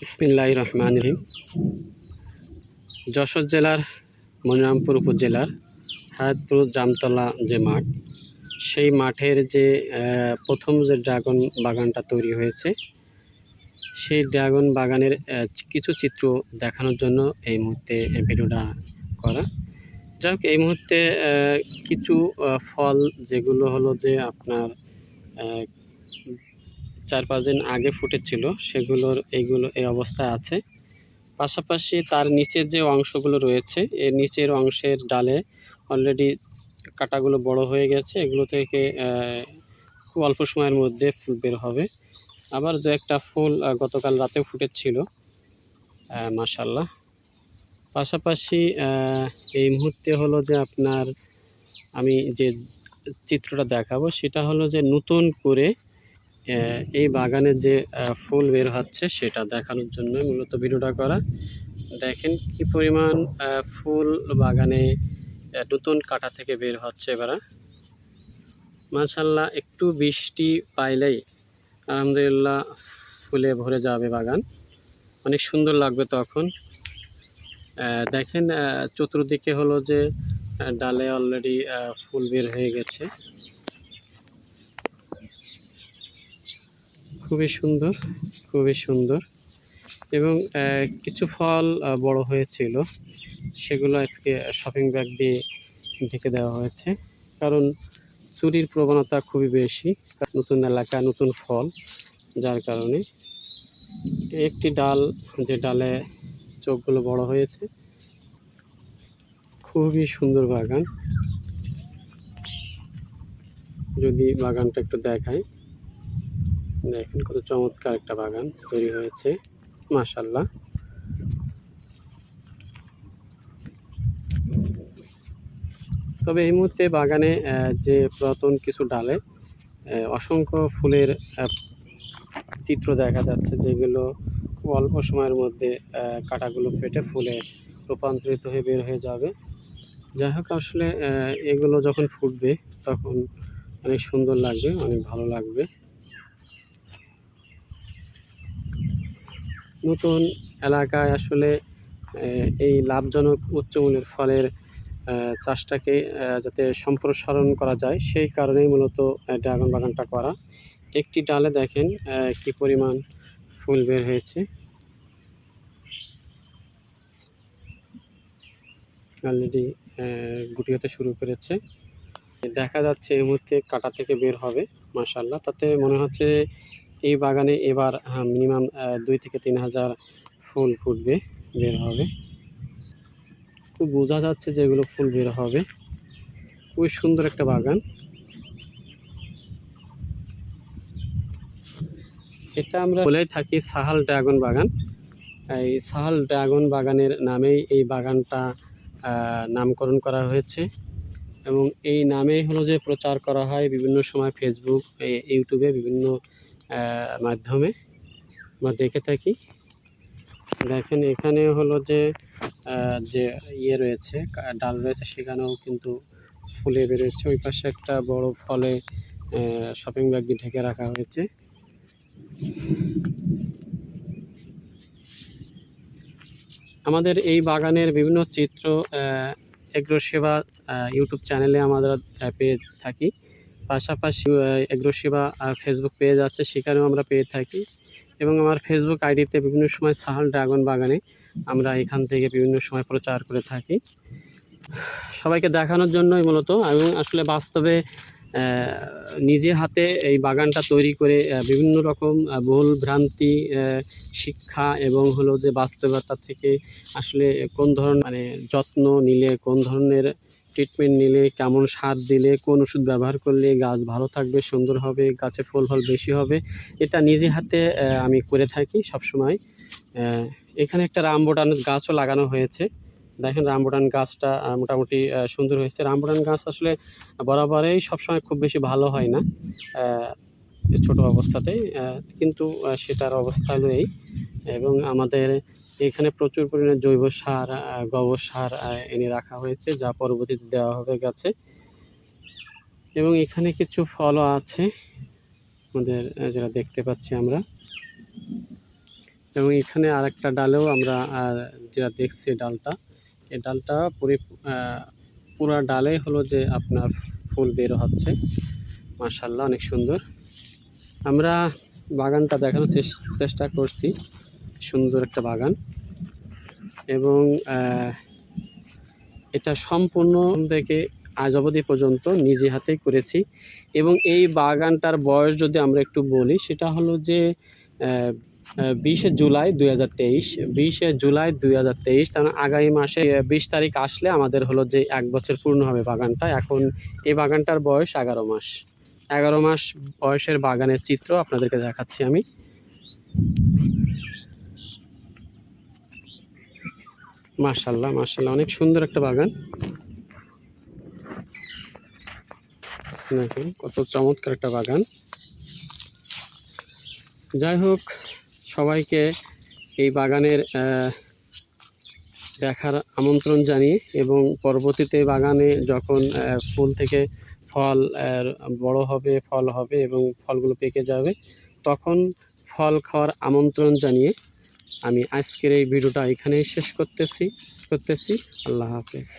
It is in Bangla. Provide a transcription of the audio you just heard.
বিসমিল্লাহ রহমান রহিম। যশোর জেলার মনিরামপুর উপজেলার হায়াতপুর জামতলা যে মাঠ, সেই মাঠের যে প্রথম যে ড্রাগন বাগানটা তৈরি হয়েছে, সেই ড্রাগন বাগানের কিছু চিত্র দেখানোর জন্য এই মুহূর্তে ভিডিওটা করা। যাই হোক, এই মুহূর্তে কিছু ফল যেগুলো হলো যে আপনার চার পাঁচ দিন আগে ফুটেছিল সেগুলোর এইগুলো এই অবস্থায় আছে। পাশাপাশি তার নিচের যে অংশগুলো রয়েছে এর নিচের অংশের ডালে অলরেডি কাটাগুলো বড় হয়ে গেছে, এগুলো থেকে খুব অল্প সময়ের মধ্যে ফুল বের হবে। আবার দু একটা ফুল গতকাল রাতেও ফুটেছিল মাশাল্লাহ পাশাপাশি এই মুহূর্তে হলো যে আপনার আমি যে চিত্রটা দেখাবো, সেটা হলো যে নতুন করে এই বাগানে যে ফুল বের হচ্ছে সেটা দেখানোর জন্য মূলত ভিডিওটা করা। দেখেন কি পরিমাণ ফুল বাগানে নতুন কাটা থেকে বের হচ্ছে এবার। মাশাল্লাহ, একটু বৃষ্টি পাইলেই আলহামদুলিল্লাহ ফুলে ভরে যাবে বাগান। অনেক সুন্দর লাগবে তখন। দেখেন চতুর্দিকে হলো যে ডালে অলরেডি ফুল বের হয়ে গেছে। খুবই সুন্দর খুবই সুন্দর। এবং কিছু ফল বড় হয়েছিল। সেগুলো আজকে শপিং ব্যাগ দিয়ে ঢেকে দেওয়া হয়েছে। কারণ চুরির প্রবণতা খুবই বেশি। নতুন এলাকা, নতুন ফল, যার কারণে একটি ডাল, যে ডালে চোখগুলো বড় হয়েছে, খুবই সুন্দর বাগান। যদি বাগানটা একটু দেখাই। দেখেন কত চমৎকার একটা বাগান তৈরি হয়েছে মাশাল্লাহ তবে এই মুহূর্তে বাগানে যে পুরাতন কিছু ডালে অসংখ্য ফুলের চিত্র দেখা যাচ্ছে, যেগুলো অল্প সময়ের মধ্যে কাঁটাগুলো ফেটে ফুলে রূপান্তরিত হয়ে বের হয়ে যাবে। যাই হোক, আসলে এগুলো যখন ফুটবে, তখন অনেক সুন্দর লাগবে, অনেক ভালো লাগবে। নতুন এলাকায় আসলে এই লাভজনক উচ্চমূল্যের ফলের চাষটাকে যাতে সম্প্রসারণ করা যায়, সেই কারণেই মূলত ড্রাগন বাগানটা করা। একটি ডালে দেখেন কি পরিমাণ ফুল বের হয়েছে। অলরেডি গুটি হতে শুরু করেছে। দেখা যাচ্ছে এই মুহূর্তে কাটা থেকে বের হবে মাশাল্লাহ তাতে মনে হচ্ছে এই বাগানে এবার মিনিমাম দুই থেকে তিন হাজার ফুল ফুটবে, বের হবে। খুব বোঝা যাচ্ছে যে এগুলো ফুল বের হবে। খুবই সুন্দর একটা বাগান। এটা আমরা বলেই থাকি সাহাল ড্রাগন বাগান। এই সাহাল ড্রাগন বাগানের নামেই এই বাগানটা নামকরণ করা হয়েছে। এবং এই নামেই হলো যে প্রচার করা হয় বিভিন্ন সময় ফেসবুক ইউটিউবে বিভিন্ন মাধ্যমে আমরা দেখে থাকি। দেখেন এখানে হলো যে যে ইয়ে রয়েছে ডাল রয়েছে, সেখানেও কিন্তু ফুলে বেরোচ্ছে। ওই পাশে একটা বড় ফলে শপিং ব্যাগ দিয়ে ঢেকে রাখা হয়েছে। আমাদের এই বাগানের বিভিন্ন চিত্র এগ্রো সেবা ইউটিউব চ্যানেলে আমরা পেয়ে থাকি। পাশাপাশি এগ্রো সেবা ফেসবুক পেজ আছে, সেখানেও আমরা পেয়ে থাকি। এবং আমার ফেসবুক আইডিতে বিভিন্ন সময় সাহাল ড্রাগন বাগানে আমরা এখান থেকে বিভিন্ন সময় প্রচার করে থাকি। সবাইকে দেখানোর জন্যই মূলত এবং আসলে বাস্তবে নিজে হাতে এই বাগানটা তৈরি করে বিভিন্ন রকম ভুল ভ্রান্তি শিক্ষা এবং হলো যে বাস্তবতা থেকে আসলে কোন ধরনের মানে যত্ন নিলে কোন ধরনের ট্রিটমেন্ট নিলে কেমন সার দিলে, কোন ওষুধ ব্যবহার করলে গাছ ভালো থাকবে, সুন্দর হবে, গাছে ফল ফল বেশি হবে, এটা নিজে হাতে আমি করে থাকি সবসময়। এখানে একটা রামবোটানের গাছও লাগানো হয়েছে। দেখেন রামবোটান গাছটা মোটামুটি সুন্দর হয়েছে। রামবোটান গাছ আসলে বরাবরই সবসময় খুব বেশি ভালো হয় না ছোট অবস্থাতেই কিন্তু সেটার অবস্থা হলো এই। এবং আমাদের এখানে প্রচুর পরিমাণে জৈব সার গোবর সার এনে রাখা হয়েছে, যা পরবর্তীতে দেওয়া হবে গাছে। এবং এখানে কিছু ফলও আছে, আমাদের যেটা দেখতে পাচ্ছি আমরা। এবং এখানে আরেকটা ডালেও আমরা যেটা দেখছি ডালটা এই ডালটা পুরি পুরা ডালে হলো যে আপনার ফুল বের হচ্ছে। মাশাল্লাহ অনেক সুন্দর। আমরা বাগানটা দেখানোর চেষ্টা করছি। সুন্দর একটা বাগান। এবং এটা সম্পূর্ণ থেকে আজ অবধি পর্যন্ত নিজে হাতেই করেছি। এবং এই বাগানটার বয়স যদি আমরা একটু বলি, সেটা হলো যে বিশে জুলাই দুই হাজার তেইশ। বিশে জুলাই দুই হাজার তেইশ, তার মানে আগামী মাসে বিশ তারিখ আসলে আমাদের হলো যে এক বছর পূর্ণ হবে বাগানটা। এখন এই বাগানটার বয়স এগারো মাস। এগারো মাস বয়সের বাগানের চিত্র আপনাদেরকে দেখাচ্ছি আমি। মাশাল্লাহ মাশাল্লাহ অনেক সুন্দর একটা বাগান। দেখুন, কত চমৎকার একটা বাগান। যাই হোক, সবাইকে এই বাগানের দেখার আমন্ত্রণ জানিয়ে এবং পরবর্তীতে বাগানে যখন ফুল থেকে ফল বড় হবে, ফল হবে এবং ফলগুলো পেকে যাবে, তখন ফল খাওয়ার আমন্ত্রণ জানিয়ে আমি আজকের এই ভিডিওটা এখানেই শেষ করতেছি করতেছি। আল্লাহ হাফেজ।